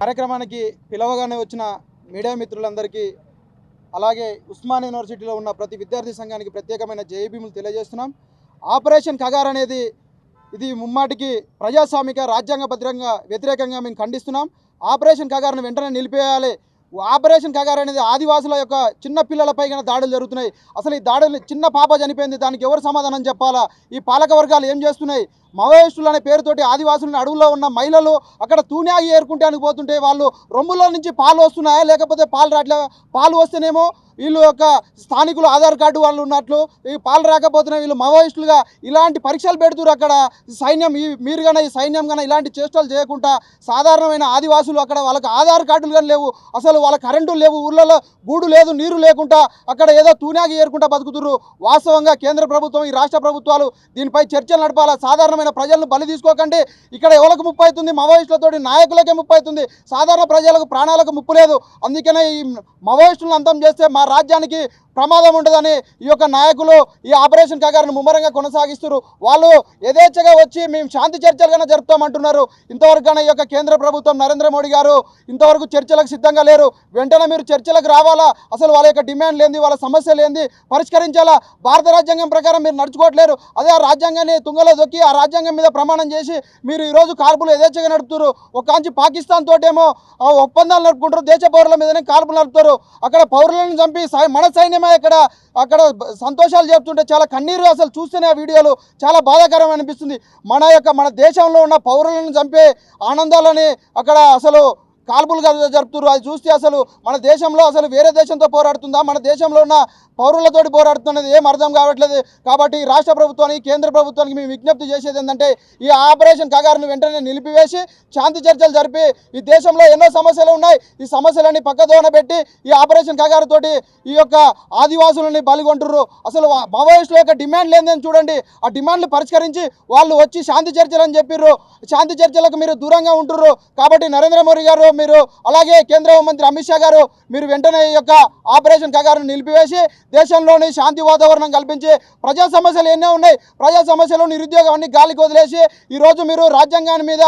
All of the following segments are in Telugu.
కార్యక్రమానికి పిలవగానే వచ్చిన మీడియా మిత్రులందరికీ అలాగే ఉస్మాన్ యూనివర్సిటీలో ఉన్న ప్రతి విద్యార్థి సంఘానికి ప్రత్యేకమైన జయభీములు తెలియజేస్తున్నాం. ఆపరేషన్ కగార్ అనేది ఇది ముమ్మాటికి ప్రజాస్వామిక రాజ్యాంగ భద్రంగా వ్యతిరేకంగా మేము ఖండిస్తున్నాం. ఆపరేషన్ కగార్ను వెంటనే నిలిపేయాలి. ఆపరేషన్ కగార్ అనేది ఆదివాసుల యొక్క చిన్న పిల్లలపై కన్నా దాడులు జరుగుతున్నాయి. అసలు ఈ దాడులు చిన్న పాప చనిపోయింది దానికి ఎవరు సమాధానం చెప్పాలా? ఈ పాలక వర్గాలు ఏం చేస్తున్నాయి? మావోయిస్టులు అనే పేరుతోటి ఆదివాసులను అడవుల్లో ఉన్న మహిళలు అక్కడ తూనాగి ఏరుకుంటానికి పోతుంటే వాళ్ళు రొమ్ములో నుంచి పాలు వస్తున్నాయా? లేకపోతే పాలు రాట్లే పాలు వస్తేనేమో వీళ్ళు యొక్క స్థానికులు ఆధార్ కార్డు వాళ్ళు ఉన్నట్లు ఈ పాలు రాకపోతున్నాయి వీళ్ళు మావోయిస్టులుగా ఇలాంటి పరీక్షలు పెడుతున్నారు అక్కడ. సైన్యం ఈ మీరు కానీ ఈ సైన్యం కానీ ఇలాంటి చేష్టలు చేయకుండా సాధారణమైన ఆదివాసులు అక్కడ వాళ్ళకి ఆధార్ కార్డులు కానీ లేవు. అసలు వాళ్ళ కరెంటు లేవు. ఊళ్ళలో గూడు లేదు నీరు లేకుండా అక్కడ ఏదో తూనాగి ఏరుకుంటా బతుకుతున్నారు వాస్తవంగా కేంద్ర ప్రభుత్వం ఈ రాష్ట్ర ప్రభుత్వాలు దీనిపై చర్చలు నడపాలా? సాధారణమైన ప్రజలను బలి తీసుకోకండి. ఇక్కడ ఎవరికి ముప్పు అవుతుంది? మావోయిస్టులతోటి నాయకులకే ముప్పు అవుతుంది. సాధారణ ప్రజలకు ప్రాణాలకు ముప్పు లేదు. అందుకనే ఈ మావోయిస్టులను అంతం చేస్తే మా రాజ్యానికి ప్రమాదం ఉండదని ఈ యొక్క నాయకులు ఈ ఆపరేషన్ కగారిని ముమ్మరంగా కొనసాగిస్తున్నారు. వాళ్ళు యథేచ్ఛగా వచ్చి మేము శాంతి చర్చలు కన్నా జరుపుతామంటున్నారు. ఇంతవరకు ఈ యొక్క కేంద్ర ప్రభుత్వం నరేంద్ర మోడీ గారు ఇంతవరకు చర్చలకు సిద్ధంగా లేరు. వెంటనే మీరు చర్చలకు రావాలా? అసలు వాళ్ళ యొక్క డిమాండ్ లేని వాళ్ళ సమస్యలు ఏంది పరిష్కరించాలా? భారత రాజ్యాంగం ప్రకారం మీరు నడుచుకోవట్లేరు. అదే ఆ రాజ్యాంగాన్ని తుంగలో దొక్కి ఆ రాజ్యాంగం మీద ప్రమాణం చేసి మీరు ఈరోజు కాల్పులు యథేచ్ఛగా నడుపుతారు ఒక పాకిస్తాన్ తోటేమో ఒప్పందాలు నడుపుకుంటారు. దేశ పౌరుల మీదనే కాల్పులు నడుపుతారు. అక్కడ పౌరులను చంపి సై- మన సైన్యమే ఇక్కడ అక్కడ సంతోషాలు చెప్తుంటే చాలా కన్నీరు అసలు చూస్తేనే ఆ వీడియోలు చాలా బాధాకరం అనిపిస్తుంది. మన యొక్క మన దేశంలో ఉన్న పౌరులను చంపే ఆనందాలని అక్కడ అసలు కాల్పులు జరుపుతున్నారు అది చూస్తే అసలు మన దేశంలో అసలు వేరే దేశంతో పోరాడుతుందా? మన దేశంలో ఉన్న పౌరులతోటి పోరాడుతున్నది ఏం అర్థం కావట్లేదు. కాబట్టి రాష్ట్ర ప్రభుత్వానికి కేంద్ర ప్రభుత్వానికి మేము విజ్ఞప్తి చేసేది ఏంటంటే ఈ ఆపరేషన్ కగారును వెంటనే నిలిపివేసి శాంతి చర్చలు జరిపి ఈ దేశంలో ఎన్నో సమస్యలు ఉన్నాయి. ఈ సమస్యలన్నీ పక్కదోన పెట్టి ఈ ఆపరేషన్ కగారుతోటి ఈ యొక్క ఆదివాసులని బలిగొంటుర్రు. అసలు మావోయిస్టుల యొక్క డిమాండ్ లేదని చూడండి. ఆ డిమాండ్లు పరిష్కరించి వాళ్ళు వచ్చి శాంతి చర్చలు అని చెప్పిర్రు. శాంతి చర్చలకు మీరు దూరంగా ఉంటుర్రు. కాబట్టి నరేంద్ర మోడీ గారు మీరు అలాగే కేంద్ర హోంమంత్రి అమిత్ షా గారు మీరు వెంటనే ఈ యొక్క ఆపరేషన్ కగారును నిలిపివేసి దేశంలోని శాంతి వాతావరణం కల్పించి ప్రజా సమస్యలు ఎన్నో ఉన్నాయి. ప్రజా సమస్యలు నిరుద్యోగం అన్ని గాలికి వదిలేసి ఈరోజు మీరు రాజ్యాంగాన్ని మీద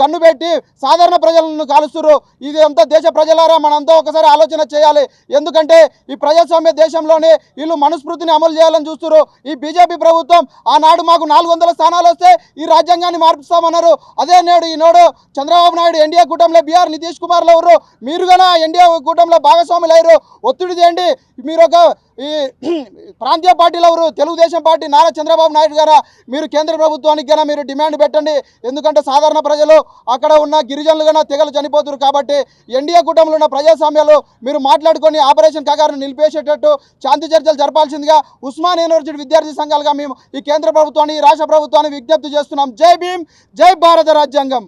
గన్ను పెట్టి సాధారణ ప్రజలను కాలుస్తున్నారు ఇది అంతా దేశ ప్రజలారా మనంతా ఒకసారి ఆలోచన చేయాలి. ఎందుకంటే ఈ ప్రజాస్వామ్య దేశంలోనే వీళ్ళు మనస్ఫృతిని అమలు చేయాలని చూస్తున్నారు ఈ బీజేపీ ప్రభుత్వం ఆనాడు మాకు నాలుగు వందల స్థానాలు వస్తే ఈ రాజ్యాంగాన్ని మార్పిస్తామన్నారు. అదే నేడు ఈనాడు చంద్రబాబు నాయుడు ఎన్డీఏ కూటమిలో బీఆర్ నితీష్ కుమార్లు ఎవరు? మీరు కన్నా ఎన్డీఏ కూటమిలో భాగస్వాములు అయ్యారు? ఒత్తిడి చేయండి. మీరు ఒక ఈ ప్రాంతీయ పార్టీలు ఎవరు? తెలుగుదేశం పార్టీ నారా చంద్రబాబు నాయుడు గారా? మీరు కేంద్ర ప్రభుత్వానికి కన్నా మీరు డిమాండ్ పెట్టండి. ఎందుకంటే సాధారణ ప్రజలు అక్కడ ఉన్న గిరిజనులు కన్నా తెగలు చనిపోతున్నారు కాబట్టి ఎన్డీఏ కూటమిలో ఉన్న ప్రజాస్వామ్యాలు మీరు మాట్లాడుకొని ఆపరేషన్ కగారును నిలిపేసేటట్టు శాంతి చర్చలు జరపాల్సిందిగా ఉస్మాన్ యూనివర్సిటీ విద్యార్థి సంఘాలుగా మేము ఈ కేంద్ర ప్రభుత్వాన్ని ఈ రాష్ట్ర ప్రభుత్వాన్ని విజ్ఞప్తి చేస్తున్నాం. జై భీమ్ జై భారత రాజ్యాంగం.